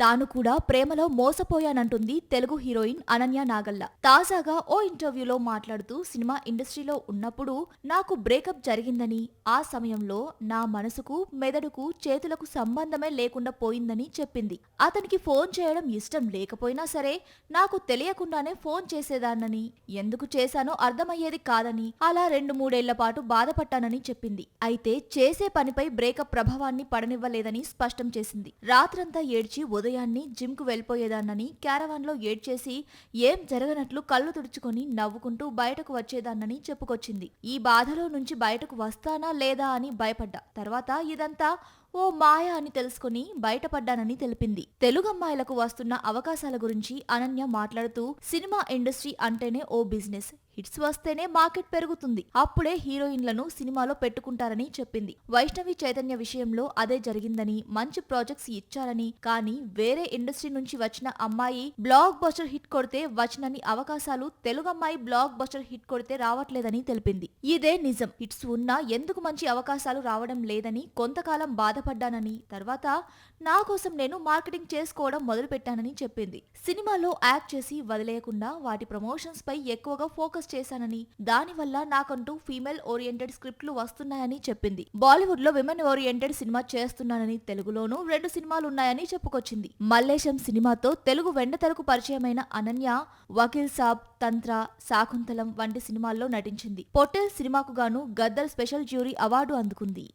తాను కూడా ప్రేమలో మోసపోయానంటుంది తెలుగు హీరోయిన్ అనన్య నాగల్ల. తాజాగా ఓ ఇంటర్వ్యూలో మాట్లాడుతూ సినిమా ఇండస్ట్రీలో ఉన్నప్పుడు నాకు బ్రేకప్ జరిగిందని ఆ సమయంలో నా మనసుకు మెదడుకు చేతులకు సంబంధమే లేకుండా పోయిందని చెప్పింది. అతనికి ఫోన్ చేయడం ఇష్టం లేకపోయినా సరే నాకు తెలియకుండానే ఫోన్ చేసేదాన్నని ఎందుకు చేశానో అర్థమయ్యేది కాదని అలా రెండు మూడేళ్ళ పాటు బాధపడ్డానని చెప్పింది. అయితే చేసే పనిపై బ్రేకప్ ప్రభావాన్ని పడనివ్వలేదని స్పష్టం చేసింది. రాత్రంతా ఏడ్చి ఉదయాన్ని జిమ్కు క్యారవాన్లో లో ఏడ్చేసి ఏం జరగనట్లు కళ్ళు తుడుచుకొని నవ్వుకుంటూ బయటకు వచ్చేదాన్నని చెప్పుకొచ్చింది. ఈ బాధలో నుంచి బయటకు వస్తానా లేదా అని భయపడ్డా. తర్వాత ఇదంతా ఓ మాయ అని తెలుసుకుని బయటపడ్డానని తెలిపింది. తెలుగు అమ్మాయిలకు వస్తున్న అవకాశాల గురించి అనన్య మాట్లాడుతూ సినిమా ఇండస్ట్రీ అంటేనే ఓ బిజినెస్ హిట్స్ వస్తేనే మార్కెట్ పెరుగుతుంది. అప్పుడే హీరోయిన్లను సినిమాలో పెట్టుకుంటారని చెప్పింది. వైష్ణవి చైతన్య విషయంలో అదే జరిగిందని మంచి ప్రాజెక్ట్స్ ఇచ్చారని కానీ వేరే ఇండస్ట్రీ నుంచి వచ్చిన అమ్మాయి బ్లాక్ బస్టర్ హిట్ కొడితే వచ్చినన్ని అవకాశాలు తెలుగు అమ్మాయి బ్లాక్ బస్టర్ హిట్ కొడితే రావట్లేదని తెలిపింది. ఇదే నిజం. హిట్స్ ఉన్నా ఎందుకు మంచి అవకాశాలు రావడం లేదని కొంతకాలం బాధపడ్డానని తర్వాత నా కోసం నేను మార్కెటింగ్ చేసుకోవడం మొదలుపెట్టానని చెప్పింది. సినిమాలో యాక్ట్ చేసి వదిలేయకుండా వాటి ప్రమోషన్స్ పై ఎక్కువగా ఫోకస్ చేశానని దానివల్ల నాకంటూ ఫీమేల్ ఓరియంటెడ్ స్క్రిప్ట్లు వస్తున్నాయని చెప్పింది. బాలీవుడ్లో విమెన్ ఓరియంటెడ్ సినిమా చేస్తున్నానని తెలుగులోనూ రెండు సినిమాలు ఉన్నాయని చెప్పుకొచ్చింది. మల్లేశం సినిమాతో తెలుగు వెండతెరకు పరిచయమైన అనన్య వకీల్ సాబ్ తంత్ర శాకుంతలం వంటి సినిమాల్లో నటించింది. పొట్టెల్ సినిమాకు గాను గద్దర్ స్పెషల్ జ్యూరీ అవార్డు అందుకుంది.